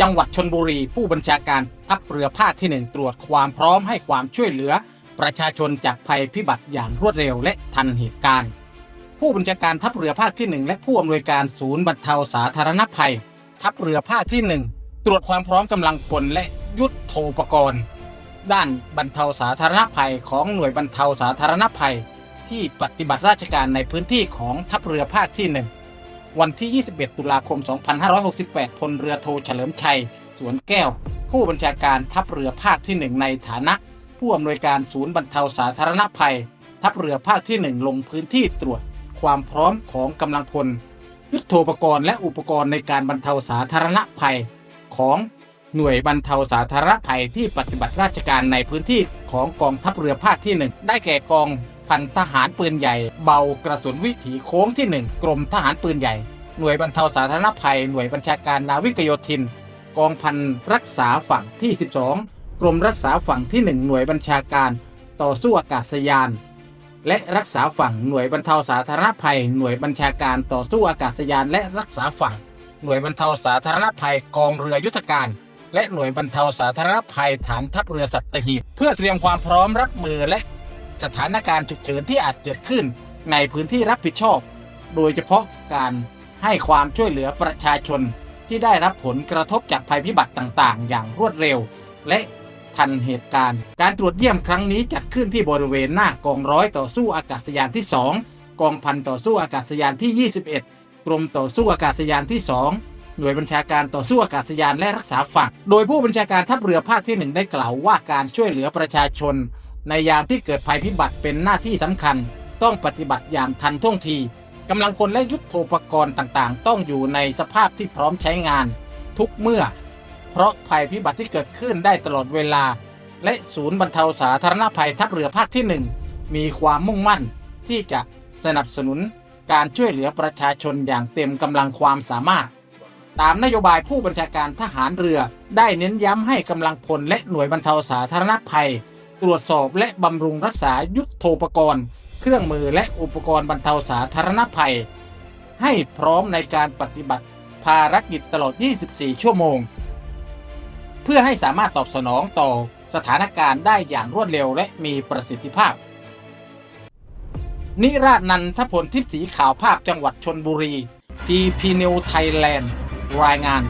จังหวัดชนบุรี ผู้บัญชาการทัพเรือภาคที่หนึ่งตรวจความพร้อมให้ความช่วยเหลือ ประชาชนจากภัยพิบัติอย่างรวดเร็วและทันเหตุการณ์ ผู้บัญชาการทัพเรือภาคที่หนึ่งและผู้อำนวยการศูนย์บรรเทาสาธารณภัย ทัพเรือภาคที่หนึ่งตรวจความพร้อมกำลังพลและยุทธโธปกรณ์ ด้านบรรเทาสาธารณภัยของหน่วยบรรเทาสาธารณภัย ที่ปฏิบัติราชการในพื้นที่ของทัพเรือภาคที่หนึ่ง วันที่ 21 ตุลาคม 2568 พลเรือโทเฉลิมชัย สวนแก้ว ผู้บัญชาการทัพเรือภาคที่หนึ่งในฐานะ ผู้อำนวยการศูนย์บรรเทาสาธารณภัย ทัพเรือภาคที่หนึ่งลงพื้นที่ตรวจ ความพร้อมของกำลังพล ยุทโธปกรณ์และอุปกรณ์ในการบรรเทาสาธารณภัย ของหน่วยบรรเทาสาธารณภัยที่ปฏิบัติราชการในพื้นที่ของกองทัพเรือภาคที่หนึ่งได้แก่กอง พันทหารปืนใหญ่ เบากระสุนวิถีโค้งที่หนึ่งกรมทหารปืนใหญ่ หน่วยบรรเทาสาธารณภัย หน่วยบัญชาการนาวิกโยธิน กองพันรักษาฝั่งที่ 12 กรมรักษาฝั่งที่ 1 หน่วยบัญชาการต่อสู้อากาศยาน และรักษาฝั่งหน่วยบรรเทาสาธารณภัย หน่วยบัญชาการต่อสู้อากาศยาน และรักษาฝั่ง หน่วยบรรเทาสาธารณภัยกองเรือยุทธการและหน่วยบรรเทาสาธารณภัยฐานทัพเรือสัตหีบเพื่อเตรียมความพร้อมรับมือและ สถานการณ์ฉุกเฉินที่อาจเกิดขึ้นในพื้นที่รับผิดชอบ โดยเฉพาะการให้ความช่วยเหลือประชาชนที่ได้รับผลกระทบจากภัยพิบัติต่างๆ อย่างรวดเร็ว และทันเหตุการณ์ การตรวจเยี่ยมครั้งนี้จัดขึ้นที่บริเวณหน้ากองร้อยต่อสู้อากาศยานที่ 2 กองพันต่อสู้อากาศยานที่ 21 กรมต่อสู้อากาศยานที่ 2 หน่วยบัญชาการต่อสู้อากาศยานและรักษาฝั่ง โดยผู้บัญชาการทัพเรือภาคที่ 1 ได้กล่าวว่าการช่วยเหลือประชาชน ในยามที่เกิดภัยพิบัติเป็นหน้าที่สำคัญ ต้องปฏิบัติอย่างทันท่วงทีกำลังพลและยุทธโธปกรณ์ต่างๆ ต้องอยู่ในสภาพที่พร้อมใช้งาน ทุกเมื่อ เพราะภัยพิบัติที่เกิดขึ้นได้ตลอดเวลา และศูนย์บรรเทาสาธารณภัยทัพเรือภาคที่ 1 มีความมุ่งมั่นที่จะสนับสนุนการช่วยเหลือประชาชนอย่างเต็มกำลังความสามารถ ตามนโยบายผู้บัญชาการทหารเรือ ได้เน้นย้ำให้กำลังพลและหน่วยบรรเทาสาธารณภัย ตรวจสอบและบำรุงรักษายุทโธปกรณ์ เครื่องมือและอุปกรณ์บรรเทาสาธารณภัย ให้พร้อมในการปฏิบัติภารกิจตลอด 24 ชั่วโมง เพื่อให้สามารถตอบสนองต่อสถานการณ์ได้อย่างรวดเร็วและมีประสิทธิภาพ นิราชนันทพลทิพย์สีข่าวภาพจังหวัดชนบุรีพีพีนิวไทยแลนด์รายงาน